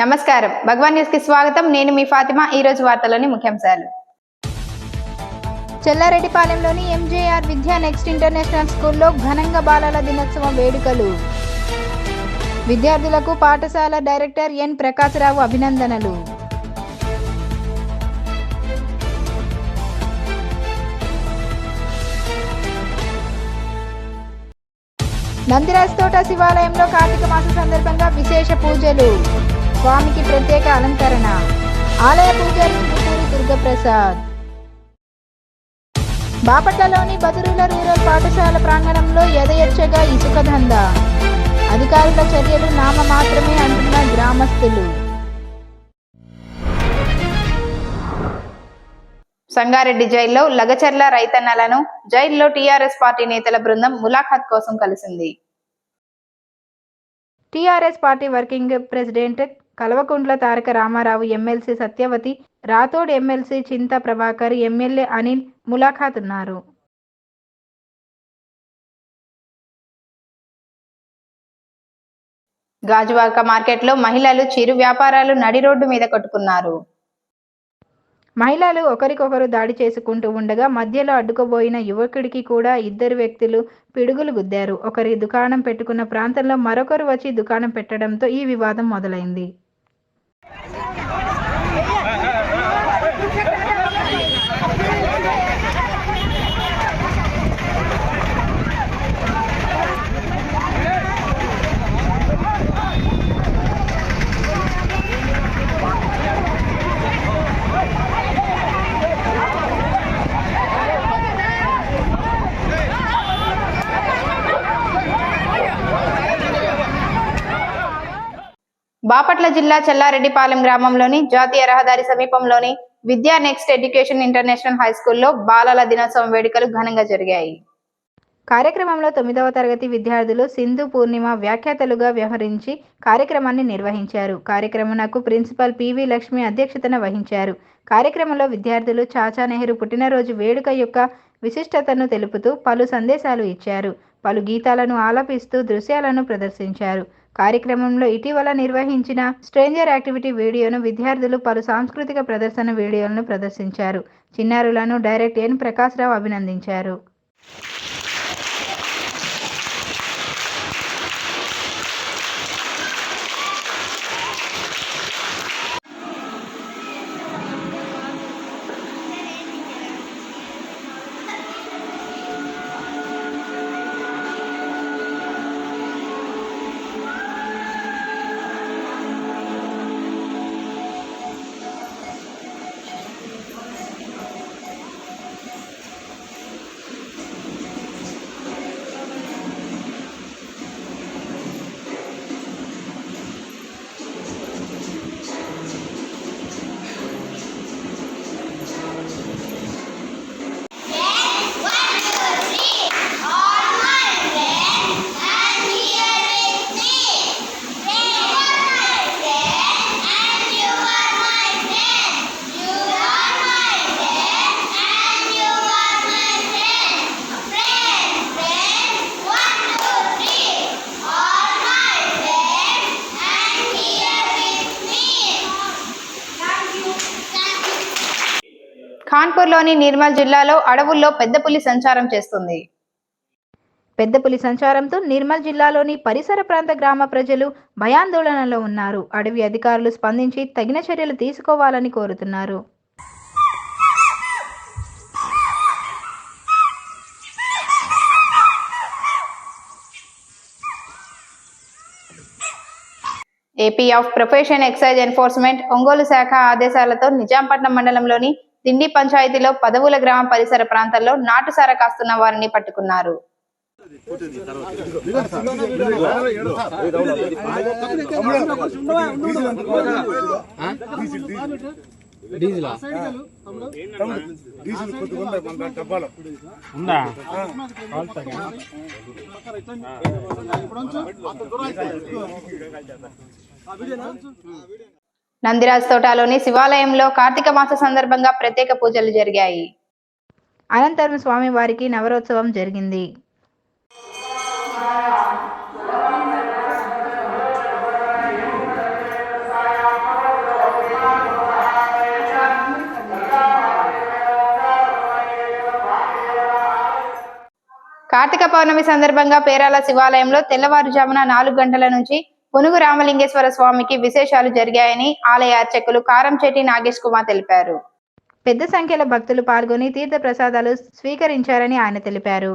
నమస్కారం. భగవాన్ న్యూస్కి స్వాగతం. నేను మీ ఫాతిమా. ఈ రోజు వార్తలోని ముఖ్యాంశాలు. చెల్లారెడ్డిపాలెంలోని ఎంజేఆర్ విద్యా నెక్స్ట్ ఇంటర్నేషనల్ స్కూల్లో ఘనంగా బాలల దినోత్సవం వేడుకలు. విద్యార్థులకు పాఠశాల డైరెక్టర్ ఎన్ ప్రకాశరావు అభినందనలు. నందిరాజ్ తోట శివాలయంలో కార్తీక మాసం సందర్భంగా విశేష పూజలు. స్వామికి ప్రత్యేక అలంకరణ. ఆలయ పూజారి చిరుకూరి దుర్గప్రసాద్. బాపట్లలోని బదురుల రూరల్ పాఠశాల ప్రాంగణంలో ఎదయచ్చగా ఇసుక దందా అధికారుల చర్యలు నామ మాత్రమే అంటున్న గ్రామస్తులు. సంగారెడ్డి జైల్లో లగచర్ల రైతన్నలను జైల్లో టీఆర్ఎస్ పార్టీ నేతల బృందం ములాఖాత్ కోసం కలిసింది. TRS party working president Kalvakuntla Taraka Ramarao MLC Satyavathi Rathod MLC Chinta Prabhakar MLA Anil ములాఖాత్ ఉన్నారు గాజువాక మార్కెట్లో మహిళలు చిరు వ్యాపారాలు నడి రోడ్డు మీద కొట్టుకున్నారు. మహిళలు ఒకరికొకరు దాడి చేసుకుంటూ ఉండగా మధ్యలో అడ్డుకోబోయిన యువకుడికి కూడా ఇద్దరు వ్యక్తులు పిడుగులు గుద్దారు. ఒకరి దుకాణం పెట్టుకున్న ప్రాంతంలో మరొకరు వచ్చి దుకాణం పెట్టడంతో ఈ వివాదం మొదలైంది. Thank you. బాపట్ల జిల్లా చెల్లారెడ్డిపాలెం గ్రామంలోని జాతీయ రహదారి సమీపంలోని విద్యా నెక్స్ట్ ఎడ్యుకేషన్ ఇంటర్నేషనల్ హై స్కూల్లో బాలల దినోత్సవం వేడుకలు ఘనంగా జరిగాయి. కార్యక్రమంలో తొమ్మిదవ తరగతి విద్యార్థులు సింధు పూర్ణిమ వ్యాఖ్యాతలుగా వ్యవహరించి కార్యక్రమాన్ని నిర్వహించారు. కార్యక్రమంకు ప్రిన్సిపల్ పివి లక్ష్మి అధ్యక్షతన వహించారు. కార్యక్రమంలో విద్యార్థులు చాచా నెహ్రూ పుట్టినరోజు వేడుక యొక్క విశిష్టతను తెలుపుతూ పలు సందేశాలు ఇచ్చారు. పలు గీతాలను ఆలపిస్తూ దృశ్యాలను ప్రదర్శించారు. కార్యక్రమంలో ఇటీవల నిర్వహించిన స్ట్రేంజర్ యాక్టివిటీ వీడియోను విద్యార్థులు పలు సాంస్కృతిక ప్రదర్శన వీడియోలను ప్రదర్శించారు. చిన్నారులను డైరెక్ట్ ఎన్. ప్రకాశ్రావు అభినందించారు. ఖాన్పూర్లోని నిర్మల్ జిల్లాలో అడవుల్లో పెద్ద పులి సంచారం చేస్తుంది. పెద్ద పులి సంచారంతో నిర్మల్ జిల్లాలోని పరిసర ప్రాంత గ్రామ ప్రజలు భయాందోళనలో ఉన్నారు. అడవి అధికారులు స్పందించి తగిన చర్యలు తీసుకోవాలని కోరుతున్నారు. AP of profession excise enforcement Ongole శాఖ ఆదేశాలతో నిజాంపట్నం మండలంలోని తిండి పంచాయతీలో పదవుల గ్రామ పరిసర ప్రాంతాల్లో నాటుసార కాస్తున్న వారిని పట్టుకున్నారు. డీజిల్? కొద్దిగా డబ్బాలో ఉందా? నందిరాజ్ తోటలోని శివాలయంలో కార్తీక మాస సందర్భంగా ప్రత్యేక పూజలు జరిగాయి. అనంతరం స్వామి వారికి నవరోత్సవం జరిగింది. కార్తీక పౌర్ణమి సందర్భంగా పేరాల శివాలయంలో తెల్లవారుజామున నాలుగు గంటల నుంచి పునుగు రామలింగేశ్వర స్వామికి విశేషాలు జరిగాయని ఆలయ అర్చకులు కారంచెట్టి నాగేష్ కుమార్ తెలిపారు. పెద్ద సంఖ్యలో భక్తులు పాల్గొని తీర్థ ప్రసాదాలు స్వీకరించారని ఆయన తెలిపారు.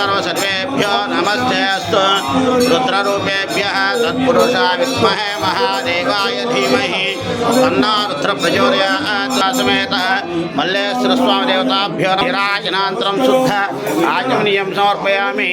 सर्वसर्वेभ्यो नमस्ते अस्तु रुद्ररूपेभ्यः तत्पुरुषा विद्महे महादेवाय धीमहि। तन्नो रुद्रप्रचोदयात् समेत मल्लेश्वरस्वामिदेवताभ्यो निराजनान्तरं शुद्ध। आचमनीयं समर्पयामि।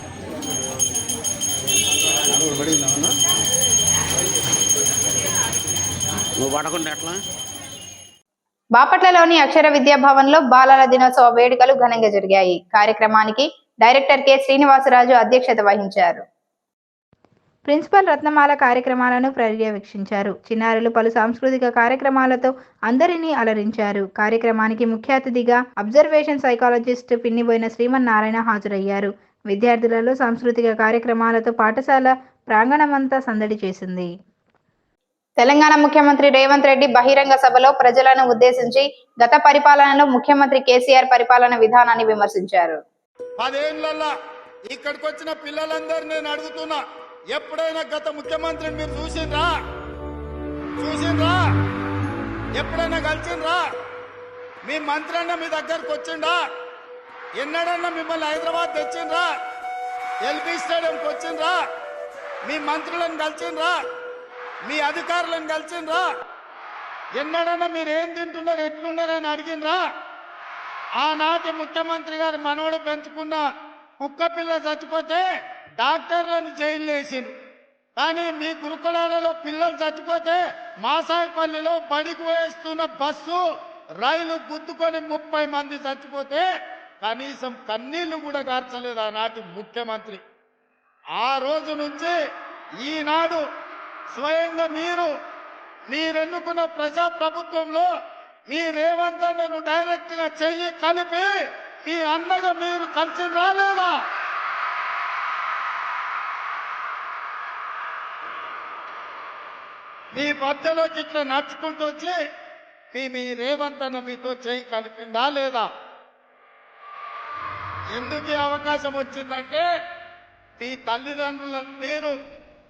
నువ్వు పడకుండా ఎట్లా? బాపట్లలోని అక్షర విద్యాభవన్లో బాలల దినోత్సవ వేడుకలు ఘనంగా జరిగాయి. కార్యక్రమానికి డైరెక్టర్ కె. శ్రీనివాసరాజు అధ్యక్షత వహించారు. ప్రిన్సిపల్ రత్నమాల కార్యక్రమాలను పర్యవేక్షించారు. చిన్నారులు పలు సాంస్కృతిక కార్యక్రమాలతో అందరినీ అలరించారు. కార్యక్రమానికి ముఖ్య అతిథిగా అబ్జర్వేషన్ సైకాలజిస్ట్ పిన్నిబోయిన శ్రీమన్నారాయణ హాజరయ్యారు. విద్యార్థులలో సాంస్కృతిక కార్యక్రమాలతో పాఠశాల ప్రాంగణమంతా సందడి చేసింది. తెలంగాణ ముఖ్యమంత్రి రేవంత్ రెడ్డి బహిరంగ సభలో ప్రజలను ఉద్దేశించి గత పరిపాలనలో ముఖ్యమంత్రి కేసీఆర్ పరిపాలన విధానాన్ని విమర్శించారు. పదేళ్ళల్లా ఇక్కడికి వచ్చిన పిల్లలందరూ నేను అడుగుతున్నా ఎప్పుడైనా గత ముఖ్యమంత్రిని మీరు చూసిండ్రా? చూసిండ్రా? ఎప్పుడైనా కలిసిండ్రా? మీ మంత్రి అన్న మీ దగ్గరకు వచ్చిండా? ఎన్నడన్నా మిమ్మల్ని హైదరాబాద్ తెచ్చిండ్రా? ఎల్బీ స్టేడియంకి వచ్చిండ్రా? మీ మంత్రులను కలిసిండ్రా? మీ అధికారులను కలిసిండ్రా. ఎన్నడన్నా మీరు ఏం తింటున్నారు ఎట్లున్నారని అడిగిండ్రా. ఆనాటి ముఖ్యమంత్రి గారు మనవడు పెంచుకున్న కుక్క పిల్ల చచ్చిపోతే డాక్టర్లను జైలు వేసింది కానీ మీ గురుకులాలలో పిల్లలు చచ్చిపోతే మాసాయిపల్లిలో బడికి వేస్తున్న బస్సు రైలు గుద్దుకొని ముప్పై మంది చచ్చిపోతే కనీసం కన్నీళ్ళు కూడా కార్చలేదు ఆనాటి ముఖ్యమంత్రి. ఆ రోజు నుంచి ఈనాడు స్వయంగా మీరు మీరెన్నుకున్న ప్రజా ప్రభుత్వంలో మీ రేవంత్ అన్నను డైరెక్ట్గా చెయ్యి కలిపి మీ అన్నగా మీరు కలిసి రాలేదా? మీ మధ్యలోకి ఇట్లా నడుచుకుంటూ వచ్చి మీ మీ రేవంతన మీతో చెయ్యి కలిపిందా లేదా? ఎందుకు అవకాశం వచ్చిందంటే మీ తల్లిదండ్రులను మీరు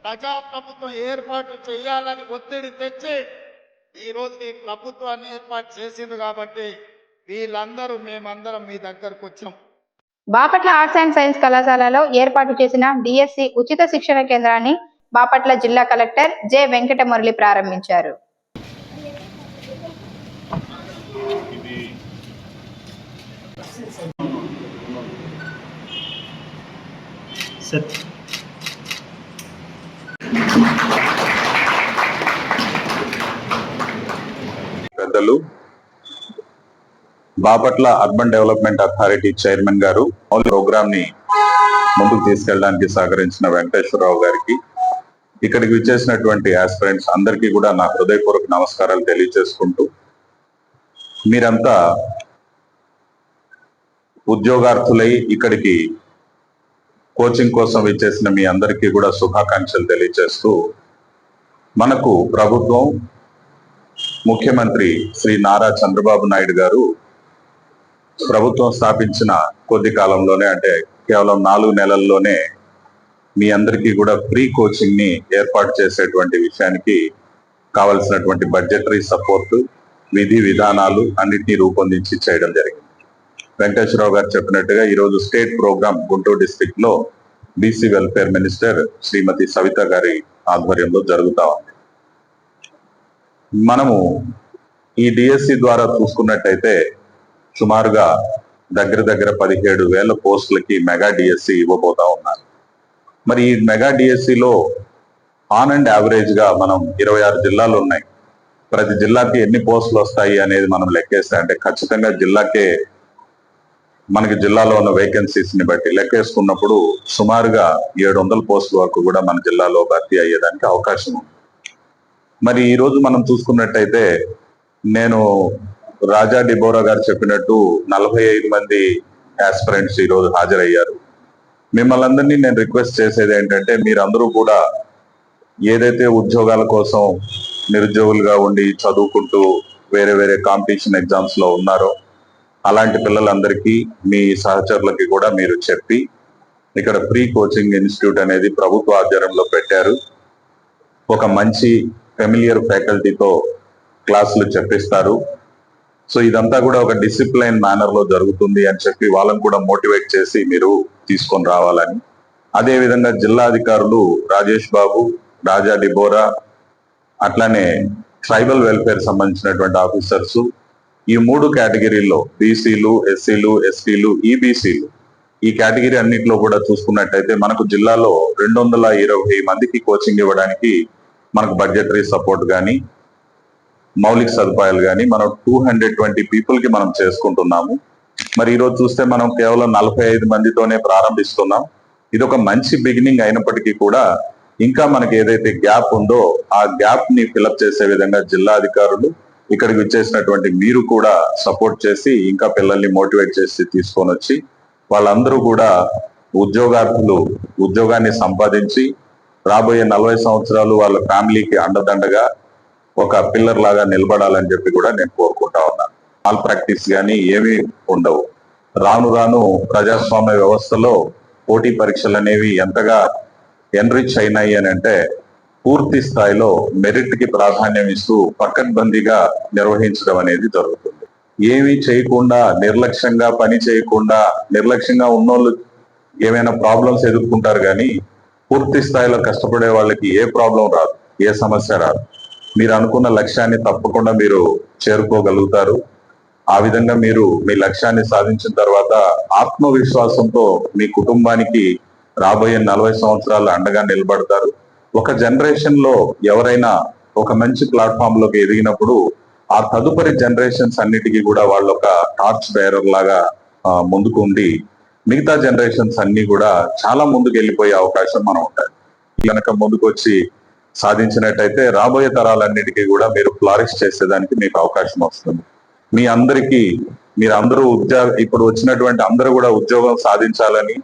ప్రజాప్రభుత్వం ఏర్పాటు చేయాలని ఒత్తిడి తెచ్చి ఈరోజు ఈ ప్రభుత్వాన్ని ఏర్పాటు చేసింది కాబట్టి వీళ్ళందరూ మేమందరం మీ దగ్గరకు వచ్చాం. బాపట్ల ఆర్ట్స్ అండ్ సైన్స్ కళాశాలలో ఏర్పాటు చేసిన డిఎస్సి ఉచిత శిక్షణ కేంద్రాన్ని బాపట్ల జిల్లా కలెక్టర్ జె వెంకట మురళి ప్రారంభించారు పెద్దలు Bapatla urban development authority chairman గారు ప్రోగ్రామ్ని ముందుకు తీసుకెళ్ళడానికి సహకరించిన వెంకటేశ్వరరావు గారికి ఇక్కడికి విచ్చేసినటువంటి ఆస్పిరెంట్స్ అందరికీ కూడా నా హృదయపూర్వక నమస్కారాలు తెలియజేసుకుంటూ మీరంతా ఉద్యోగార్థులై ఇక్కడికి కోచింగ్ కోసం ఇచ్చేసిన మీ అందరికీ కూడా శుభాకాంక్షలు తెలియజేస్తూ మనకు ప్రభుత్వం ముఖ్యమంత్రి శ్రీ నారా చంద్రబాబు నాయుడు గారు ప్రభుత్వం స్థాపించిన కొద్ది కాలంలోనే అంటే కేవలం నాలుగు నెలల్లోనే మీ అందరికీ కూడా ఫ్రీ కోచింగ్ని ఏర్పాటు చేసేటువంటి విషయానికి కావలసినటువంటి బడ్జెటరీ సపోర్ట్ విధి విధానాలు అన్నిటినీ రూపొందించి చేయడం జరిగింది. వెంకటేశ్వరరావు గారు చెప్పినట్టుగా ఈరోజు స్టేట్ ప్రోగ్రామ్ గుంటూరు డిస్టిక్లో BC welfare minister Shrimati Savitha గారి ఆధ్వర్యంలో జరుగుతా ఉంది. మనము ఈ డిఎస్సి ద్వారా చూసుకున్నట్టయితే సుమారుగా దగ్గర దగ్గర పదిహేడు వేల పోస్టులకి మెగా డిఎస్సి ఇవ్వబోతా ఉన్నారు. మరి ఈ మెగా డిఎస్సిలో ఆన్ అండ్ యావరేజ్గా మనం ఇరవై ఆరు జిల్లాలు ఉన్నాయి. ప్రతి జిల్లాకి ఎన్ని పోస్టులు వస్తాయి అనేది మనం లెక్కేస్తే అంటే ఖచ్చితంగా జిల్లాకే మనకి జిల్లాలో ఉన్న వేకెన్సీస్ని బట్టి లెక్కేసుకున్నప్పుడు సుమారుగా ఏడు వందల పోస్టుల వరకు కూడా మన జిల్లాలో భర్తీ అయ్యేదానికి అవకాశం ఉంది. మరి ఈ రోజు మనం చూసుకున్నట్టయితే నేను రాజా డిబోరా గారు చెప్పినట్టు నలభై ఐదు మంది ఆస్పిరెంట్స్ ఈ రోజు హాజరయ్యారు. మిమ్మల్ని అందరినీ నేను రిక్వెస్ట్ చేసేది ఏంటంటే మీరందరూ కూడా ఏదైతే ఉద్యోగాల కోసం నిరుద్యోగులుగా ఉండి చదువుకుంటూ వేరే వేరే కాంపిటీషన్ ఎగ్జామ్స్లో ఉన్నారో అలాంటి పిల్లలందరికీ మీ సహచరులకి కూడా మీరు చెప్పి ఇక్కడ ప్రీ కోచింగ్ ఇన్స్టిట్యూట్ అనేది ప్రభుత్వ ఆధ్వర్యంలో పెట్టారు. ఒక మంచి ఫెమిలియర్ ఫ్యాకల్టీతో క్లాసులు చెప్పిస్తారు. సో ఇదంతా కూడా ఒక డిసిప్లైన్ మేనర్లో జరుగుతుంది అని చెప్పి వాళ్ళని కూడా మోటివేట్ చేసి మీరు తీసుకొని రావాలని. అదే విధంగా జిల్లా అధికారులు రాజేష్ బాబు రాజా డిబోరా అట్లానే ట్రైబల్ వెల్ఫేర్ సంబంధించినటువంటి ఆఫీసర్స్ ఈ మూడు కేటగిరీల్లో బీసీలు ఎస్సీలు ఎస్టీలు ఈబీసీలు ఈ కేటగిరీ అన్నింటిలో కూడా చూసుకున్నట్టయితే మనకు జిల్లాలో రెండు వందల ఇరవై మందికి కోచింగ్ ఇవ్వడానికి మనకు బడ్జెటరీ సపోర్ట్ కానీ మౌలిక సదుపాయాలు కానీ మనం టూ హండ్రెడ్ ట్వంటీ పీపుల్కి మనం చేసుకుంటున్నాము. మరి ఈరోజు చూస్తే మనం కేవలం నలభై ఐదు మందితోనే ప్రారంభిస్తున్నాం. ఇది ఒక మంచి బిగినింగ్ అయినప్పటికీ కూడా ఇంకా మనకి ఏదైతే గ్యాప్ ఉందో ఆ గ్యాప్ని ఫిలప్ చేసే విధంగా జిల్లా అధికారులు ఇక్కడికి వచ్చేసినటువంటి మీరు కూడా సపోర్ట్ చేసి ఇంకా పిల్లల్ని మోటివేట్ చేసి తీసుకొని వచ్చి వాళ్ళందరూ కూడా ఉద్యోగార్థులు ఉద్యోగాన్ని సంపాదించి రాబోయే నలభై సంవత్సరాలు వాళ్ళ ఫ్యామిలీకి అండదండగా ఒక పిల్లర్ లాగా నిలబడాలని చెప్పి కూడా నేను కోరుకుంటా ఉన్నాను ఆల్ ప్రాక్టీస్ కానీ ఏమీ ఉండవు. రాను రాను ప్రజాస్వామ్య వ్యవస్థలో పోటీ పరీక్షలు అనేవి ఎంతగా ఎన్రిచ్ అయినాయి అని అంటే పూర్తి స్థాయిలో మెరిట్కి ప్రాధాన్యం ఇస్తూ పక్కడ్బందీగా నిర్వహించడం అనేది జరుగుతుంది. ఏమీ చేయకుండా నిర్లక్ష్యంగా పని చేయకుండా నిర్లక్ష్యంగా ఉన్నోళ్ళు ఏమైనా ప్రాబ్లమ్స్ ఎదుర్కొంటారు కానీ పూర్తి స్థాయిలో కష్టపడే వాళ్ళకి ఏ ప్రాబ్లం రాదు ఏ సమస్య రాదు. మీరు అనుకున్న లక్ష్యాన్ని తప్పకుండా మీరు చేరుకోగలుగుతారు. ఆ విధంగా మీరు మీ లక్ష్యాన్ని సాధించిన తర్వాత ఆత్మవిశ్వాసంతో మీ కుటుంబానికి రాబోయే నలభై సంవత్సరాలు అండగా నిలబడతారు. ఒక జనరేషన్లో ఎవరైనా ఒక మంచి ప్లాట్ఫామ్లోకి ఎదిగినప్పుడు ఆ తదుపరి జనరేషన్స్ అన్నిటికీ కూడా వాళ్ళు ఒక టార్చ్ బేరర్ లాగా ముందుకు ఉండి మిగతా జనరేషన్స్ అన్ని కూడా చాలా ముందుకు వెళ్ళిపోయే అవకాశం మనం ఉంటుంది కనుక ముందుకు వచ్చి సాధించినట్టయితే రాబోయే తరాలన్నిటికీ కూడా మీరు ఫ్లారిష్ చేసేదానికి మీకు అవకాశం వస్తుంది. మీ అందరికీ మీరు అందరూ ఉద్యోగ ఇప్పుడు వచ్చినటువంటి అందరూ కూడా ఉద్యోగం సాధించాలని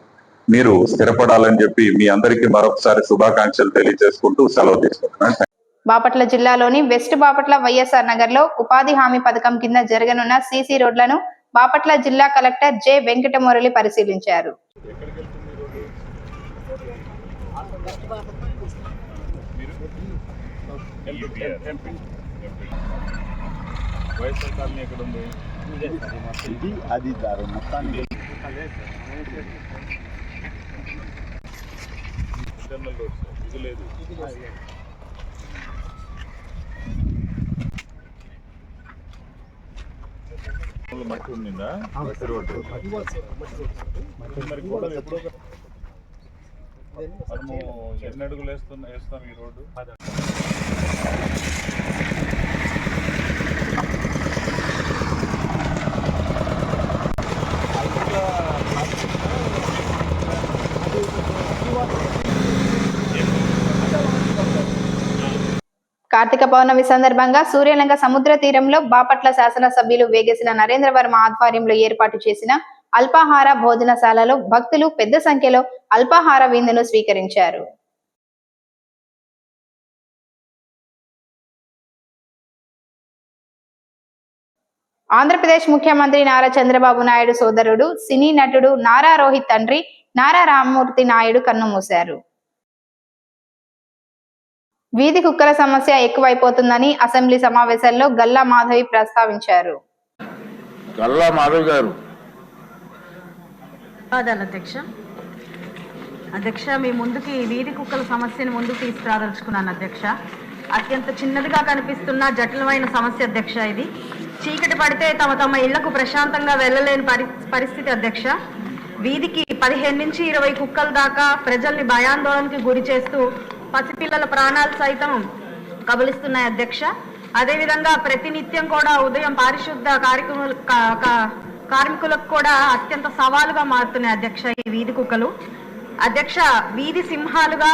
మీరు స్థిరపడాలని చెప్పి మీ అందరికీ మరొకసారి శుభాకాంక్షలు తెలియజేసుకుంటూ సెలవు తీసుకుంటున్నాను. బాపట్ల జిల్లాలోని వెస్ట్ బాపట్ల వైఎస్ఆర్ నగర్లో ఉపాధి హామీ పథకం కింద జరగనున్న సీసీ రోడ్లను బాపట్ల జిల్లా కలెక్టర్ జె వెంకటమురళి పరిశీలించారు. ఇది అది దారి మొత్తాన్ని మట్టి ఉండిందా? మట్టి రోడ్డు మరి గోడలు ఎప్పుడో మనము ఎన్ని అడుగులు వేస్తున్నా వేస్తాం ఈ రోడ్డు? కార్తీక పౌర్ణమి సందర్భంగా సూర్యలంక సముద్ర తీరంలో బాపట్ల శాసనసభ్యులు వేగేసిన నరేంద్ర వర్మ ఆధ్వర్యంలో ఏర్పాటు చేసిన అల్పాహార భోజనశాలలో భక్తులు పెద్ద సంఖ్యలో అల్పాహార విందును స్వీకరించారు. ఆంధ్రప్రదేశ్ ముఖ్యమంత్రి నారా చంద్రబాబు నాయుడు సోదరుడు సినీ నటుడు నారా రోహిత్ తండ్రి నారా రామ్మూర్తి నాయుడు కన్నుమూశారు. వీధి కుక్కల సమస్య ఎక్కువైపోతుందని అసెంబ్లీ సమావేశంలో గల్లా మాధవి ప్రస్తావించారు. గల్లా మాధవ్ గారు. అధ్యక్ష. అధ్యక్ష మీ ముందుకి వీధి కుక్కల సమస్యను ముందుకు తీసుకురాదలుచుకున్నాను అధ్యక్ష. అత్యంత చిన్నదిగా కనిపిస్తున్న జటిలమైన సమస్య అధ్యక్ష ఇది. చీకటి పడితే తమ తమ ఇళ్ళకు ప్రశాంతంగా వెళ్ళలేని పరి పరిస్థితి అధ్యక్ష. వీధికి పదిహేను నుంచి ఇరవై కుక్కల దాకా ప్రజల్ని భయాందోళనకి గురి చేస్తూ పసిపిల్లల ప్రాణాలు సైతం కబలిస్తున్నాయి అధ్యక్ష. అదేవిధంగా ప్రతినిత్యం కూడా ఉదయం పారిశుద్ధ కార్యక్రమాలు కార్మికులకు కూడా అత్యంత సవాలుగా మారుతున్నాయి అధ్యక్ష ఈ వీధి కుక్కలు. అధ్యక్ష వీధి సింహాలుగా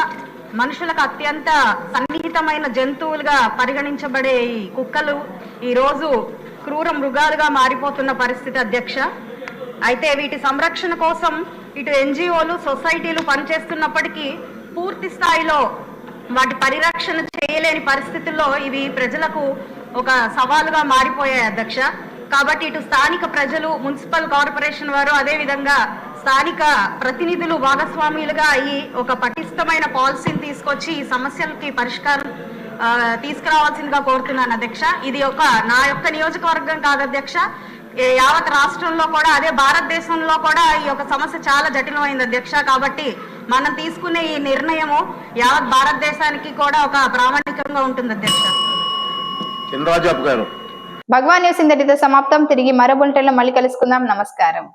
మనుషులకు అత్యంత సన్నిహితమైన జంతువులుగా పరిగణించబడే ఈ కుక్కలు ఈ రోజు క్రూర మృగాలుగా మారిపోతున్న పరిస్థితి అధ్యక్ష. అయితే వీటి సంరక్షణ కోసం ఇటు ఎన్జిఓలు సొసైటీలు పనిచేస్తున్నప్పటికీ పూర్తి స్థాయిలో వాటి పరిరక్షణ చేయలేని పరిస్థితుల్లో ఇవి ప్రజలకు ఒక సవాలుగా మారిపోయాయి అధ్యక్ష. కాబట్టి ఇటు స్థానిక ప్రజలు మున్సిపల్ కార్పొరేషన్ వారు అదే విధంగా స్థానిక ప్రతినిధులు భాగస్వాములుగా అయ్యి ఒక పటిష్టమైన పాలసీని తీసుకొచ్చి ఈ సమస్యలకి పరిష్కారం తీసుకురావాల్సిందిగా కోరుతున్నాను అధ్యక్ష. ఇది ఒక నా యొక్క నియోజకవర్గం కాదు అధ్యక్ష. యావత్ రాష్ట్రంలో కూడా అదే భారతదేశంలో కూడా ఈ యొక్క సమస్య చాలా జటిలమైంది అధ్యక్ష. కాబట్టి మనం తీసుకునే ఈ నిర్ణయము యావత్ భారతదేశానికి కూడా ఒక ప్రామాణికంగా ఉంటుంది అధ్యక్ష. భగవాన్ న్యూస్ ఇంతటితో సమాప్తం. తిరిగి మరో బులెటిన్లో మళ్ళీ కలుసుకుందాం. నమస్కారం.